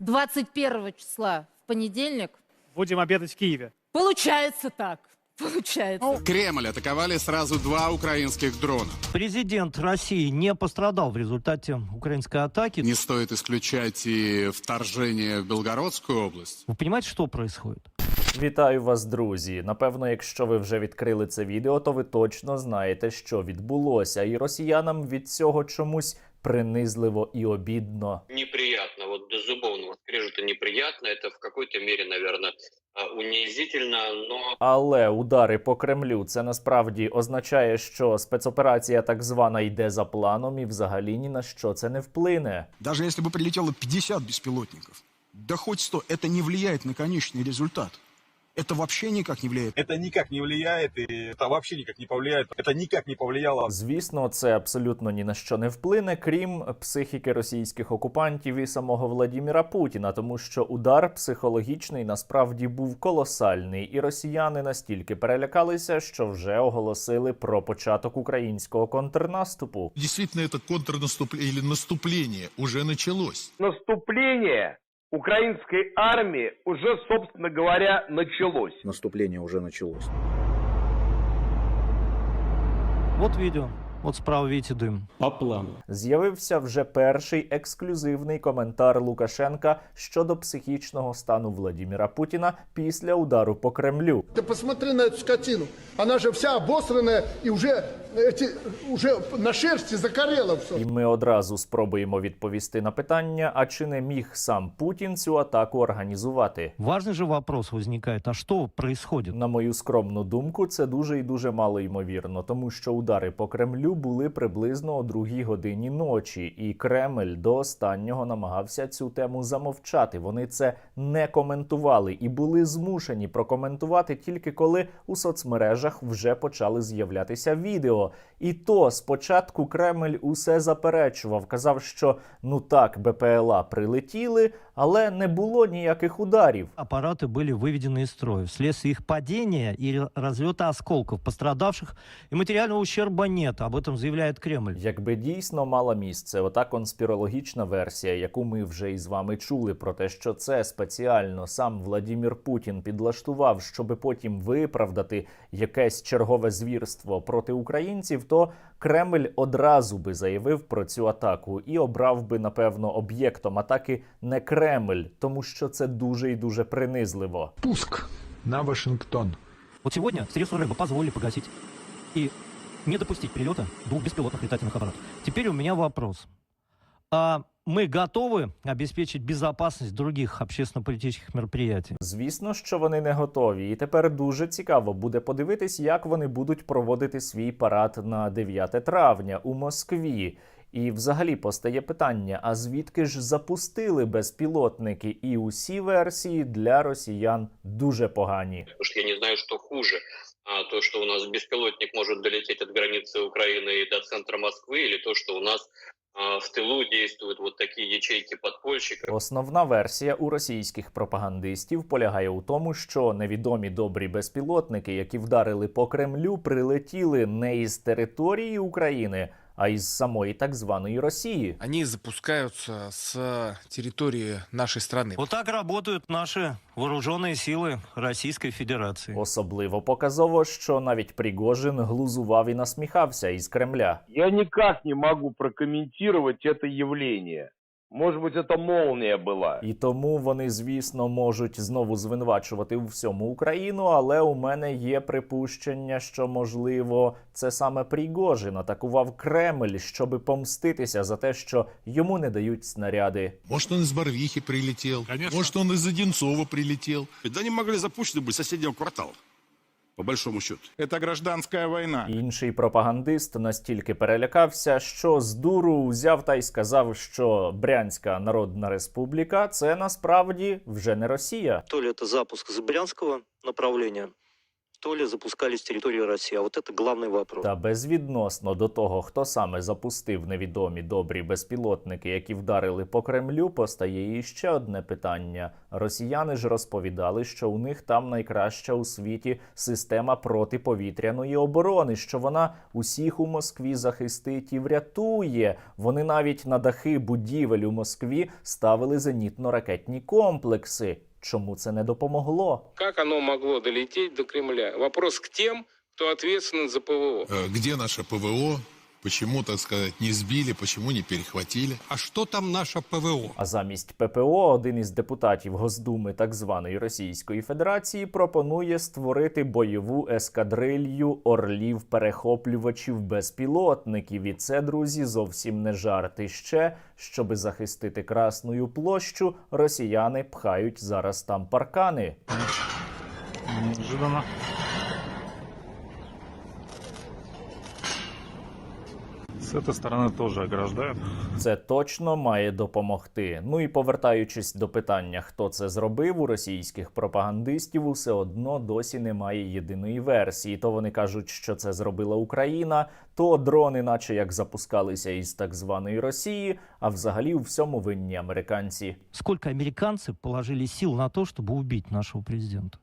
21 числа в понедельник. Будем обедать в Киеве. Получается так. Получается. Кремль атаковали сразу два украинских дрона. Президент России не пострадал в результате украинской атаки. Не стоит исключать и вторжение в Белгородскую область. Вы понимаете, что происходит? Вітаю вас, друзі. Напевно, якщо ви вже відкрили це відео, то ви точно знаєте, що відбулося, і росіянам від цього чомусь принизливо і обідно неприятно, вот до зубовного скрежета неприятно, это в какой-то мере, наверное, унизительно, но Але удари по Кремлю це насправді означає, що спецоперація так звана йде за планом, і взагалі ні на що це не вплине. Даже если бы прилетело 50 беспилотников, да хоть 100, это не влияет на конечный результат. Это вообще никак не влияет. это никак не влияет, и это вообще никак не повлияет. Это никак не повлияло Звісно, це абсолютно ні на що не вплине, крім психіки російських окупантів і самого Владіміра Путіна, тому що удар психологічний насправді був колосальний, і росіяни настільки перелякалися, що вже оголосили про початок українського контрнаступу. Действительно, это контрнаступление или наступление уже началось. украинской армии уже, собственно говоря, началось. Наступление уже началось. Вот видео. Вот справа видите дым. З'явився вже перший ексклюзивний коментар Лукашенка щодо психічного стану Владіміра Путіна після удару по Кремлю. Ты посмотри на эту скотину. Она же вся обосранная и уже, эти, уже на шерсти закорела все. І ми одразу спробуємо відповісти на питання: а чи не міг сам Путін цю атаку організувати? Важный же вопрос возникает, а что происходит? На мою скромну думку, це дуже і дуже мало ймовірно, тому що удари по Кремлю були приблизно о другій годині ночі, і Кремль до останнього намагався цю тему замовчати. Вони це не коментували і були змушені прокоментувати тільки коли у соцмережах вже почали з'являтися відео. І то спочатку Кремль усе заперечував, казав, що ну так, БПЛА прилетіли, але не було ніяких ударів. Аппараты были выведены из строя. Вследствие их падения и разлета осколков пострадавших и материального ущерба нет. Об этом заявляет Кремль. Якби дійсно мала місце ота конспірологічна версія, яку ми вже із вами чули, про те, що це спеціально сам Владімір Путін підлаштував, щоби потім виправдати якесь чергове звірство проти українців, то Кремль одразу би заявив про цю атаку і обрав би напевно об'єктом атаки не Кремль, тому що це дуже і дуже принизливо. Пуск на Вашингтон. Вот сегодня средства РЭБа позволили погасить и не допустить перелета двух беспилотных летательных аппаратов. Теперь у меня вопрос. А мы готовы обеспечить безопасность других общественно-политических мероприятий? Звісно, що вони не готові, і тепер дуже цікаво буде подивитись, як вони будуть проводити свій парад на 9 травня у Москві. І взагалі постає питання: а звідки ж запустили безпілотники? І усі версії для росіян дуже погані. потому что я не знаю, что хуже. А, то, что у нас беспилотник может долететь от границы Украины и до центра Москвы, или то, что у нас а, в тылу действуют вот такі ячейки подпольщиков. Основна версія у російських пропагандистів полягає у тому, що невідомі добрі безпілотники, які вдарили по Кремлю, прилетіли не із території України, а із самої так званої Росії. Они запускаются с территории нашей страны. Вот так работают наши вооруженные силы Российской Федерации. Особливо показово, що навіть Пригожин глузував і насміхався із Кремля. Я никак не могу прокомментировать это явление. Может быть, это молния была. І тому вони, звісно, можуть знову звинувачувати у всьому Україну. Але у мене є припущення, що можливо це саме Пригожин атакував Кремль, щоби помститися за те, що йому не дають снаряди. Может, он из Барвихи прилетел. Может, он из Одинцова прилетел. Да они могли запущены быть с соседнего квартала, по большому счету. Это гражданская война. Інший пропагандист настільки перелякався, що з дуру взяв та й сказав, що Брянська Народна Республіка це насправді вже не Росія. То ли це запуск з Брянського направления, то ли запускали с территории России. А вот это главный вопрос. Та безвідносно до того, хто саме запустив невідомі добрі безпілотники, які вдарили по Кремлю, постає і ще одне питання. Росіяни ж розповідали, що у них там найкраща у світі система протиповітряної оборони, що вона усіх у Москві захистить і врятує. Вони навіть на дахи будівель у Москві ставили зенітно-ракетні комплекси. Чому це не допомогло? Как оно могло долететь до Кремля? Вопрос к тем, кто відповідальний за ПВО. Де Где наше ПВО? Почему, так сказать, не сбили, почему не перехватили? А что там наше ПВО? А замість ППО один із депутатів Госдуми так званої Російської Федерації пропонує створити бойову ескадрилью орлів-перехоплювачів безпілотників. І це, друзі, зовсім не жарти. Ще щоби захистити Красною площу, росіяни пхають зараз там паркани. Неожиданно. С этой стороны тоже ограждают. Це точно має допомогти. Ну і повертаючись до питання, хто це зробив, у російських пропагандистів усе одно досі немає єдиної версії. То вони кажуть, що це зробила Україна, то дрони, наче як запускалися із так званої Росії, а взагалі у всьому винні американці. Сколько американцы положили сил на то, чтобы убить нашего президента?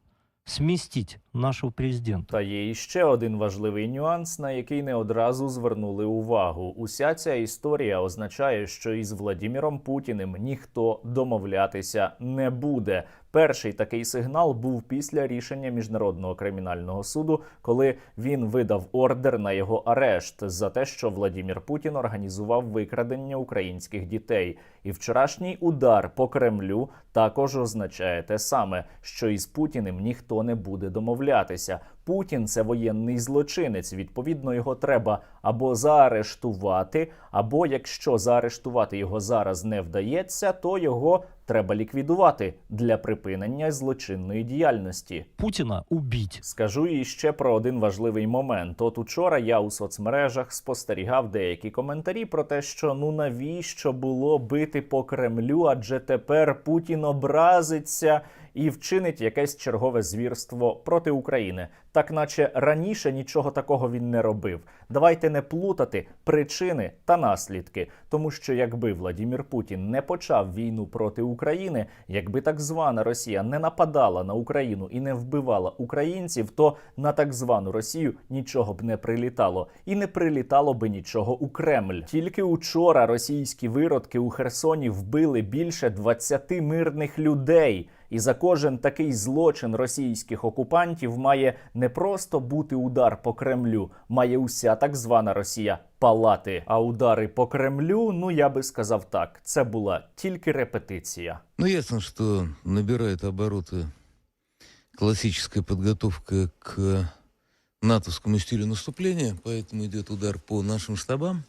Сместить нашого президента? Та є іще один важливий нюанс, на який не одразу звернули увагу. Уся ця історія означає, що із Владіміром Путіним ніхто домовлятися не буде. Перший такий сигнал був після рішення міжнародного кримінального суду, коли він видав ордер на його арешт за те, що Владімір Путін організував викрадення українських дітей. І вчорашній удар по Кремлю також означає те саме, що із Путіним ніхто не буде домовлятися. Путін це воєнний злочинець. Відповідно, його треба або заарештувати, або якщо заарештувати його зараз не вдається, то його треба ліквідувати для припинення злочинної діяльності. Путина убить. Скажу і ще про один важливий момент. От учора я у соцмережах спостерігав деякі коментарі про те, що ну навіщо було бити по Кремлю, адже тепер Путін образиться і вчинить якесь чергове звірство проти України. Так наче раніше нічого такого він не робив. Давайте не плутати причини та наслідки, тому що якби Владімір Путін не почав війну проти України, якби так звана Росія не нападала на Україну і не вбивала українців, то на так звану Росію нічого б не прилітало, і не прилітало би нічого у Кремль. Тільки учора російські виродки у Херсоні вбили більше 20 мирних людей. І за кожен такий злочин російських окупантів має не просто бути удар по Кремлю, має уся так звана Росія палати. А удари по Кремлю, ну я би сказав так, це була тільки репетиція. Ну, ясно, что набирает обороты классическая подготовка к натовскому стилю наступления, поэтому идет удар по нашим штабам,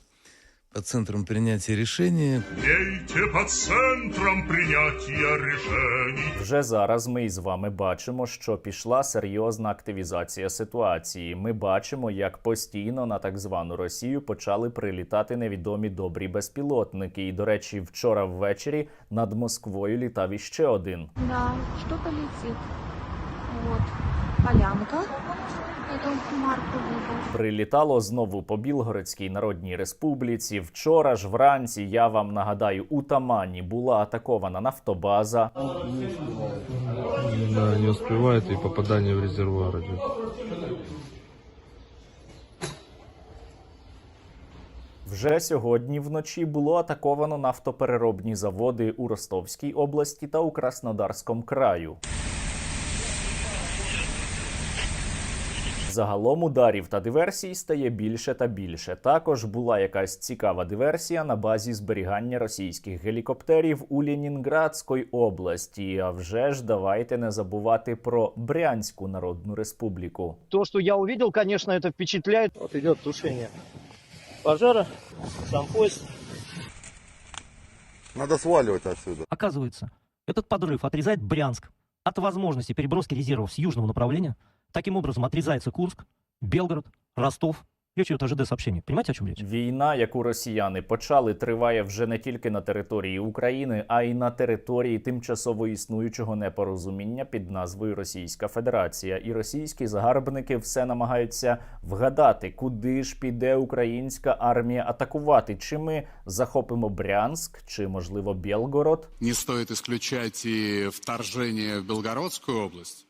по центрам принятия решения. Бейте по центрам принятия решений. Вже зараз ми із вами бачимо, що пішла серйозна активізація ситуації. Ми бачимо, як постійно на так звану Росію почали прилітати невідомі добрі безпілотники. І, до речі, вчора ввечері над Москвою літав іще один. Да, что-то летит. Вот. Полянка. Прилітало знову по Білгородській Народній Республіці. Вчора ж вранці я вам нагадаю, у Тамані була атакована нафтобаза. Да, не успевает и попадание в резервуар. Вже сьогодні вночі було атаковано нафтопереробні заводи у Ростовській області та у Краснодарському краю. Загалом ударів та диверсій стає більше та більше. Також була якась цікава диверсія на базі зберігання російських гелікоптерів у Ленінградській області. А вже ж давайте не забувати про Брянську Народну Республіку. То, что я увидел, конечно, это впечатляет. Вот идет тушение пожара. Сам поезд. Надо сваливать отсюда. Оказывается, этот подрыв отрезает Брянск от возможности переброски резервов с южного направления. Таким образом, отрезается Курск, Белгород, Ростов Речь идет о ЖД-сообщении. Понимаете, о чем речь? Війна, яку росіяни почали, триває вже не тільки на території України, а й на території тимчасово існуючого непорозуміння під назвою Російська Федерація. І російські загарбники все намагаються вгадати, куди ж піде українська армія атакувати. Чи ми захопимо Брянськ, чи можливо Білгород. Не стоит исключать и вторжение в Белгородскую область.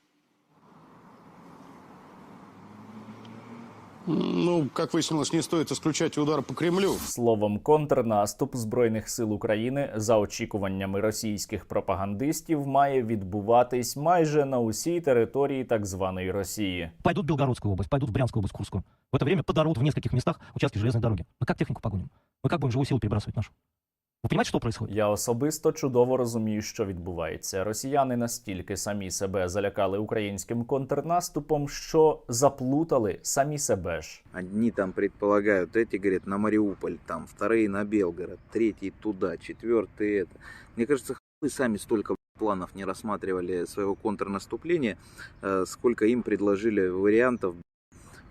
Ну, как выяснилось, не стоит исключать удар по Кремлю. Словом, контрнаступ збройних сил України за очікуваннями російських пропагандистів має відбуватись майже на усій території так званої Росії. Пойдут в Белгородскую область, пойдут в Брянскую область, Курскую. В это время подорвут в нескольких местах участки железной дороги. Мы как технику погоним? Мы как будем живую силу перебрасывать нашу? Вы понимаете, что происходит? Я особисто чудово розумію, що відбувається. Росіяни настільки самі себе залякали українським контрнаступом, що заплутали самі себе ж. Одни там предполагают, эти говорят на Мариуполь, там вторые на Белгород, третий туда, четвертый это. Мне кажется, вы сами столько планов не рассматривали своего контрнаступления, э, сколько им предложили вариантов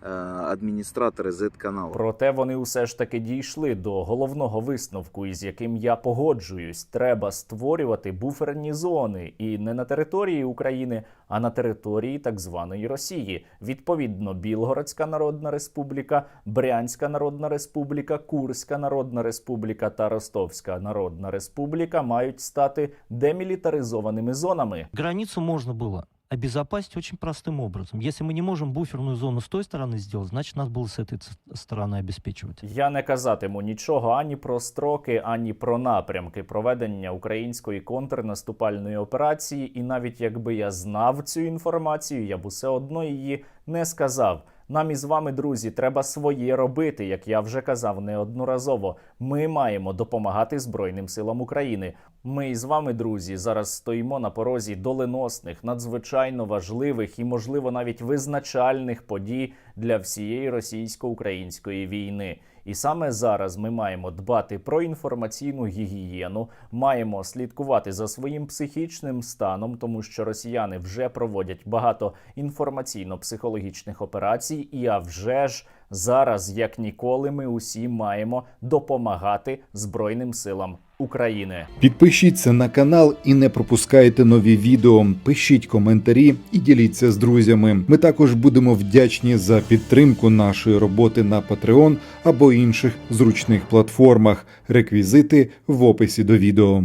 э, администраторы Z-канала. Проте вони усе ж таки дійшли до головного висновку, із яким я погоджуюсь. Треба створювати буферні зони і не на території України, а на території так званої Росії. Відповідно, Білгородська Народна Республіка, Брянська Народна Республіка, Курська Народна Республіка та Ростовська Народна Республіка мають стати демілітаризованими зонами. Границу можно было обезопасить очень простым образом. Если мы не можем буферную зону с той стороны сделать, значит, нас было с этой ц- стороны обеспечивать. Я не казатиму нічого ані про строки, ані про напрямки проведення української контрнаступальної операції. І навіть якби я знав цю інформацію, я б усе одно її не сказав. Нам із вами, друзі, треба своє робити, як я вже казав неодноразово. Ми маємо допомагати Збройним силам України. Ми із вами, друзі, зараз стоїмо на порозі доленосних, надзвичайно важливих і, можливо, навіть визначальних подій для всієї російсько-української війни. І саме зараз ми маємо дбати про інформаційну гігієну, маємо слідкувати за своїм психічним станом, тому що росіяни вже проводять багато інформаційно-психологічних операцій. І а вже ж зараз, як ніколи, ми усі маємо допомагати Збройним силам України. Підпишіться на канал і не пропускайте нові відео. Пишіть коментарі і діліться з друзями. Ми також будемо вдячні за підтримку нашої роботи на Patreon або інших зручних платформах. Реквізити в описі до відео.